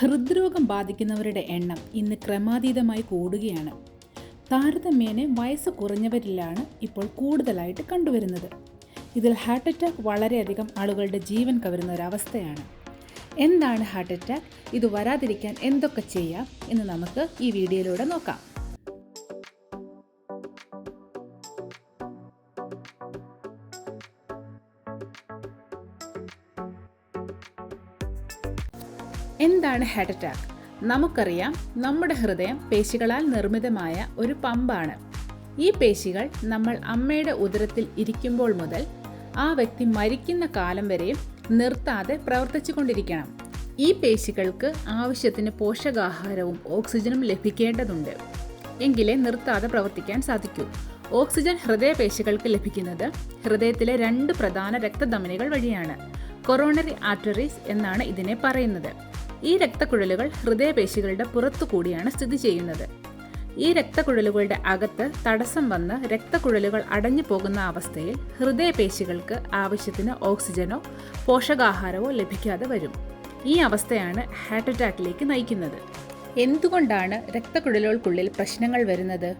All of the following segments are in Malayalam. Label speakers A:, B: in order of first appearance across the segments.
A: ഹൃദ്രോഗം ബാധിക്കുന്നവരുടെ എണ്ണം ഇന്ന് ക്രമാതീതമായി കൂടുകയാണ്. താരതമ്യേന വയസ്സ് കുറഞ്ഞവരിലാണ് ഇപ്പോൾ കൂടുതലായിട്ട് കണ്ടുവരുന്നത്. ഇതിൽ ഹാർട്ട് അറ്റാക്ക് വളരെയധികം ആളുകളുടെ ജീവൻ കവരുന്ന ഒരവസ്ഥയാണ് എന്താണ് ഹാർട്ട് അറ്റാക്ക്? ഇത് വരാതിരിക്കാൻ എന്തൊക്കെ ചെയ്യാം എന്ന് നമുക്ക് ഈ വീഡിയോയിലൂടെ നോക്കാം. എന്താണ് ഹാർട്ട് അറ്റാക്ക് നമുക്കറിയാം നമ്മുടെ ഹൃദയം പേശികളാൽ നിർമ്മിതമായ ഒരു പമ്പാണ്. ഈ പേശികൾ നമ്മൾ അമ്മയുടെ ഉദരത്തിൽ ഇരിക്കുമ്പോൾ മുതൽ ആ വ്യക്തി മരിക്കുന്ന കാലം വരെയും നിർത്താതെ പ്രവർത്തിച്ചു കൊണ്ടിരിക്കണം ഈ പേശികൾക്ക് ആവശ്യത്തിന് പോഷകാഹാരവും ഓക്സിജനും ലഭിക്കേണ്ടതുണ്ട്. എങ്കിലേ നിർത്താതെ പ്രവർത്തിക്കാൻ സാധിക്കൂ. ഓക്സിജൻ ഹൃദയപേശികൾക്ക് ലഭിക്കുന്നത് ഹൃദയത്തിലെ രണ്ട് പ്രധാന രക്തധമനികൾ വഴിയാണ്. കൊറോണറി ആർട്ടറീസ് എന്നാണ് ഇതിനെ പറയുന്നത്. ഈ രക്തക്കുഴലുകൾ ഹൃദയപേശികളുടെ പുറത്തു കൂടിയാണ് സ്ഥിതി ചെയ്യുന്നത്. ഈ രക്തക്കുഴലുകളുടെ അകത്ത് തടസ്സം വന്ന് രക്തക്കുഴലുകൾ അടഞ്ഞു പോകുന്ന അവസ്ഥയിൽ ഹൃദയപേശികൾക്ക് ആവശ്യത്തിന് ഓക്സിജനോ പോഷകാഹാരമോ ലഭിക്കാതെ വരും. ഈ അവസ്ഥയാണ് ഹാർട്ട് അറ്റാക്കിലേക്ക് നയിക്കുന്നത്. എന്തുകൊണ്ടാണ് രക്തക്കുഴലുകൾക്കുള്ളിൽ പ്രശ്നങ്ങൾ വരുന്നത്?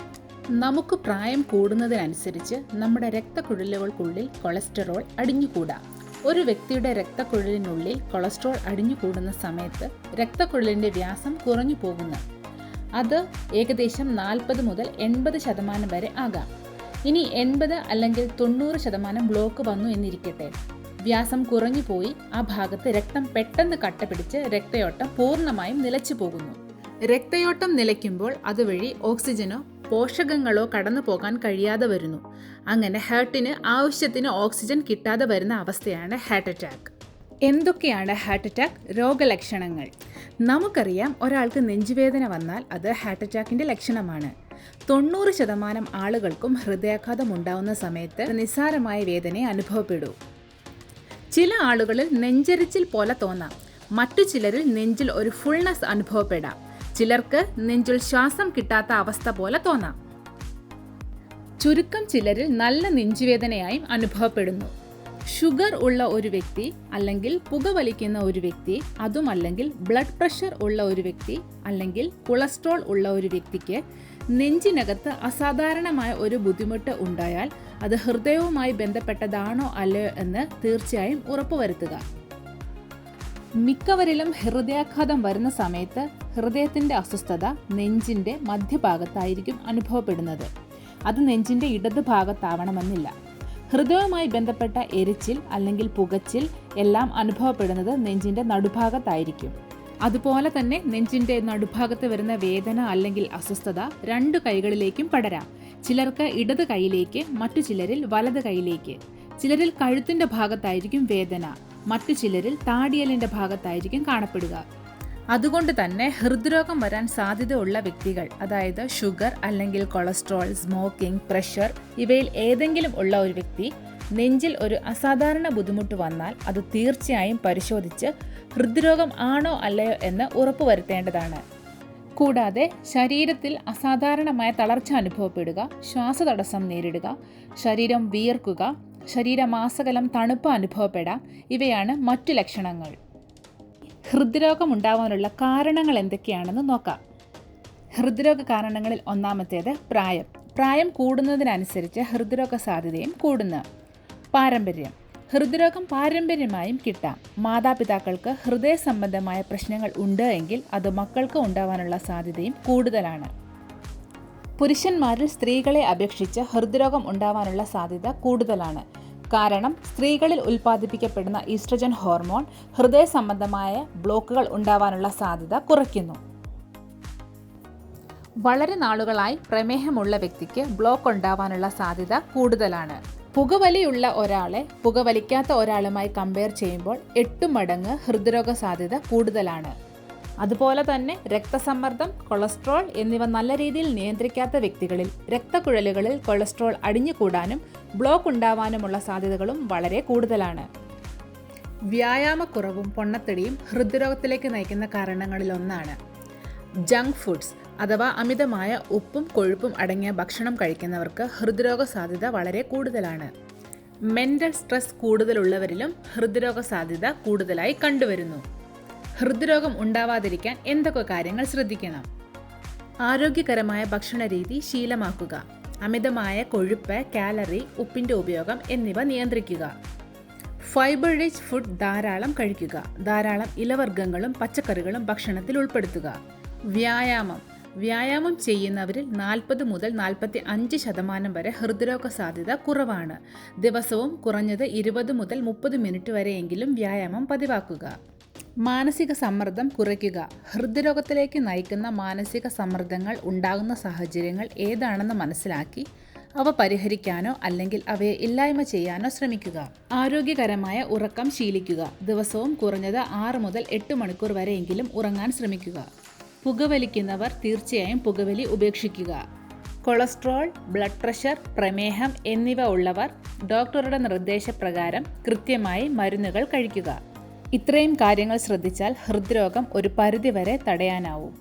A: നമുക്ക് പ്രായം കൂടുന്നതിനനുസരിച്ച് നമ്മുടെ രക്തക്കുഴലുകൾക്കുള്ളിൽ കൊളസ്ട്രോൾ അടിഞ്ഞുകൂടാ. ഒരു വ്യക്തിയുടെ രക്തക്കുഴലിനുള്ളിൽ കൊളസ്ട്രോൾ അടിഞ്ഞുകൂടുന്ന സമയത്ത് രക്തക്കുഴലിന്റെ വ്യാസം കുറഞ്ഞു പോകുന്നു. അത് ഏകദേശം നാൽപ്പത് മുതൽ എൺപത് ശതമാനം വരെ ആകാം. ഇനി എൺപത് അല്ലെങ്കിൽ തൊണ്ണൂറ് ശതമാനം ബ്ലോക്ക് വന്നു എന്നിരിക്കട്ടെ. വ്യാസം കുറഞ്ഞു പോയി ആ ഭാഗത്ത് രക്തം പെട്ടെന്ന് കട്ടപിടിച്ച് രക്തയോട്ടം പൂർണമായും നിലച്ചു പോകുന്നു. രക്തയോട്ടം നിലയ്ക്കുമ്പോൾ അതുവഴി ഓക്സിജനോ പോഷകങ്ങളോ കടന്നു പോകാൻ കഴിയാതെ വരുന്നു. അങ്ങനെ ഹാർട്ടിന് ആവശ്യത്തിന് ഓക്സിജൻ കിട്ടാതെ വരുന്ന അവസ്ഥയാണ് ഹാർട്ട് അറ്റാക്ക്. എന്തൊക്കെയാണ് ഹാർട്ട് അറ്റാക്ക്? രോഗലക്ഷണങ്ങൾ. നമുക്കറിയാം ഒരാൾക്ക് നെഞ്ചുവേദന വന്നാൽ അത് ഹാർട്ട് അറ്റാക്കിന്റെ ലക്ഷണമാണ്. തൊണ്ണൂറ് ശതമാനം ആളുകൾക്കും ഹൃദയാഘാതം ഉണ്ടാവുന്ന സമയത്ത് നിസ്സാരമായ വേദന അനുഭവപ്പെടൂ. ചില ആളുകളിൽ നെഞ്ചരിച്ചിൽ പോലെ തോന്നാം. മറ്റു ചിലരിൽ നെഞ്ചിൽ ഒരു ഫുൾനെസ് അനുഭവപ്പെടാം. ചിലർക്ക് നെഞ്ചിൽ ശ്വാസം കിട്ടാത്ത അവസ്ഥ പോലെ തോന്നാം. ചുരുക്കം ചിലരിൽ നല്ല നെഞ്ചുവേദനയായും അനുഭവപ്പെടുന്നു. ഷുഗർ ഉള്ള ഒരു വ്യക്തി അല്ലെങ്കിൽ പുകവലിക്കുന്ന ഒരു വ്യക്തി അതുമല്ലെങ്കിൽ ബ്ലഡ് പ്രഷർ ഉള്ള ഒരു വ്യക്തി അല്ലെങ്കിൽ കൊളസ്ട്രോൾ ഉള്ള ഒരു വ്യക്തിക്ക് നെഞ്ചിനകത്ത് അസാധാരണമായ ഒരു ബുദ്ധിമുട്ട് ഉണ്ടായാൽ അത് ഹൃദയവുമായി ബന്ധപ്പെട്ടതാണോ അല്ലയോ എന്ന് തീർച്ചയായും ഉറപ്പുവരുത്തുക. മിക്കവരിലും ഹൃദയാഘാതം വരുന്ന സമയത്ത് ഹൃദയത്തിന്റെ അസ്വസ്ഥത നെഞ്ചിന്റെ മധ്യഭാഗത്തായിരിക്കും അനുഭവപ്പെടുന്നത്. അത് നെഞ്ചിന്റെ ഇടത് ഭാഗത്താവണമെന്നില്ല. ഹൃദയവുമായി ബന്ധപ്പെട്ട എരിച്ചിൽ അല്ലെങ്കിൽ പുകച്ചിൽ എല്ലാം അനുഭവപ്പെടുന്നത് നെഞ്ചിന്റെ നടുഭാഗത്തായിരിക്കും. അതുപോലെ തന്നെ നെഞ്ചിന്റെ നടുഭാഗത്ത് വരുന്ന വേദന അല്ലെങ്കിൽ അസ്വസ്ഥത രണ്ട് കൈകളിലേക്കും പടരാം. ചിലർക്ക് ഇടത് കൈയിലേക്ക് മറ്റു ചിലരിൽ വലത് കൈയിലേക്ക്. ചിലരിൽ കഴുത്തിന്റെ ഭാഗത്തായിരിക്കും വേദന. മറ്റു ചിലരിൽ താടിയലിന്റെ ഭാഗത്തായിരിക്കും കാണപ്പെടുക. അതുകൊണ്ട് തന്നെ ഹൃദ്രോഗം വരാൻ സാധ്യതയുള്ള വ്യക്തികൾ അതായത് ഷുഗർ അല്ലെങ്കിൽ കൊളസ്ട്രോൾ സ്മോക്കിംഗ് പ്രഷർ ഇവയിൽ ഏതെങ്കിലും ഉള്ള ഒരു വ്യക്തി നെഞ്ചിൽ ഒരു അസാധാരണ ബുദ്ധിമുട്ട് വന്നാൽ അത് തീർച്ചയായും പരിശോധിച്ച് ഹൃദ്രോഗം ആണോ അല്ലയോ എന്ന് ഉറപ്പുവരുത്തേണ്ടതാണ്. കൂടാതെ ശരീരത്തിൽ അസാധാരണമായ തളർച്ച അനുഭവപ്പെടുക ശ്വാസതടസ്സം നേരിടുക ശരീരം വിയർക്കുക ശരീരമാസകലം തണുപ്പ് അനുഭവപ്പെടാം. ഇവയാണ് മറ്റു ലക്ഷണങ്ങൾ. ഹൃദ്രോഗം ഉണ്ടാവാനുള്ള കാരണങ്ങൾ എന്തൊക്കെയാണെന്ന് നോക്കാം. ഹൃദ്രോഗ കാരണങ്ങളിൽ ഒന്നാമത്തേത് പ്രായം. പ്രായം കൂടുന്നതിനനുസരിച്ച് ഹൃദ്രോഗ സാധ്യതയും കൂടുന്നു പാരമ്പര്യം. ഹൃദ്രോഗം പാരമ്പര്യമായും കിട്ടാം. മാതാപിതാക്കൾക്ക് ഹൃദയ സംബന്ധമായ പ്രശ്നങ്ങൾ ഉണ്ട് എങ്കിൽ അത് മക്കൾക്ക് ഉണ്ടാവാനുള്ള സാധ്യതയും കൂടുതലാണ്. പുരുഷന്മാരിൽ സ്ത്രീകളെ അപേക്ഷിച്ച് ഹൃദ്രോഗം ഉണ്ടാവാനുള്ള സാധ്യത കൂടുതലാണ്. കാരണം സ്ത്രീകളിൽ ഉൽപ്പാദിപ്പിക്കപ്പെടുന്ന ഈസ്ട്രജൻ ഹോർമോൺ ഹൃദയ സംബന്ധമായ ബ്ലോക്കുകൾ ഉണ്ടാവാനുള്ള സാധ്യത കുറയ്ക്കുന്നു. വളരെ നാളുകളായി പ്രമേഹമുള്ള വ്യക്തിക്ക് ബ്ലോക്ക് ഉണ്ടാവാനുള്ള സാധ്യത കൂടുതലാണ്. പുകവലിയുള്ള ഒരാളെ പുകവലിക്കാത്ത ഒരാളുമായി കമ്പയർ ചെയ്യുമ്പോൾ എട്ട് മടങ്ങ് ഹൃദ്രോഗ സാധ്യത കൂടുതലാണ്. അതുപോലെ തന്നെ രക്തസമ്മർദ്ദം കൊളസ്ട്രോൾ എന്നിവ നല്ല രീതിയിൽ നിയന്ത്രിക്കാത്ത വ്യക്തികളിൽ രക്തക്കുഴലുകളിൽ കൊളസ്ട്രോൾ അടിഞ്ഞുകൂടാനും ബ്ലോക്ക് ഉണ്ടാവാനുമുള്ള സാധ്യതകളും വളരെ കൂടുതലാണ്. വ്യായാമക്കുറവും പൊണ്ണത്തടിയും ഹൃദ്രോഗത്തിലേക്ക് നയിക്കുന്ന കാരണങ്ങളിലൊന്നാണ് ജങ്ക് ഫുഡ്സ് അഥവാ അമിതമായ ഉപ്പും കൊഴുപ്പും അടങ്ങിയ ഭക്ഷണം കഴിക്കുന്നവർക്ക് ഹൃദ്രോഗ സാധ്യത വളരെ കൂടുതലാണ്. മെന്റൽ സ്ട്രെസ് കൂടുതലുള്ളവരിലും ഹൃദ്രോഗ സാധ്യത കൂടുതലായി കണ്ടുവരുന്നു. ഹൃദ്രോഗം ഉണ്ടാവാതിരിക്കാൻ എന്തൊക്കെ കാര്യങ്ങൾ ശ്രദ്ധിക്കണം? ആരോഗ്യകരമായ ഭക്ഷണ രീതി ശീലമാക്കുക. അമിതമായ കൊഴുപ്പ് കാലറി ഉപ്പിന്റെ ഉപയോഗം എന്നിവ നിയന്ത്രിക്കുക. ഫൈബർ റിച്ച് ഫുഡ് ധാരാളം കഴിക്കുക. ധാരാളം ഇലവർഗങ്ങളും പച്ചക്കറികളും ഭക്ഷണത്തിൽ ഉൾപ്പെടുത്തുക. വ്യായാമം. വ്യായാമം ചെയ്യുന്നവരിൽ നാൽപ്പത് മുതൽ നാൽപ്പത്തി അഞ്ച് ശതമാനം വരെ ഹൃദ്രോഗ സാധ്യത കുറവാണ്. ദിവസവും കുറഞ്ഞത് ഇരുപത് മുതൽ മുപ്പത് മിനിറ്റ് വരെയെങ്കിലും വ്യായാമം പതിവാക്കുക. മാനസിക സമ്മർദ്ദം കുറയ്ക്കുക. ഹൃദ്രോഗത്തിലേക്ക് നയിക്കുന്ന മാനസിക സമ്മർദ്ദങ്ങൾ ഉണ്ടാകുന്ന സാഹചര്യങ്ങൾ ഏതാണെന്ന് മനസ്സിലാക്കി അവ പരിഹരിക്കാനോ അല്ലെങ്കിൽ അവയെ ഇല്ലായ്മ ചെയ്യാനോ ശ്രമിക്കുക. ആരോഗ്യകരമായ ഉറക്കം ശീലിക്കുക. ദിവസവും കുറഞ്ഞത് ആറ് മുതൽ എട്ട് മണിക്കൂർ വരെയെങ്കിലും ഉറങ്ങാൻ ശ്രമിക്കുക. പുകവലിക്കുന്നവർ തീർച്ചയായും പുകവലി ഉപേക്ഷിക്കുക. കൊളസ്ട്രോൾ ബ്ലഡ് പ്രഷർ പ്രമേഹം എന്നിവ ഉള്ളവർ ഡോക്ടറുടെ നിർദ്ദേശപ്രകാരം കൃത്യമായി മരുന്നുകൾ കഴിക്കുക. ഇത്രയും കാര്യങ്ങൾ ശ്രദ്ധിച്ചാൽ ഹൃദ്രോഗം ഒരു പരിധിവരെ തടയാനാവും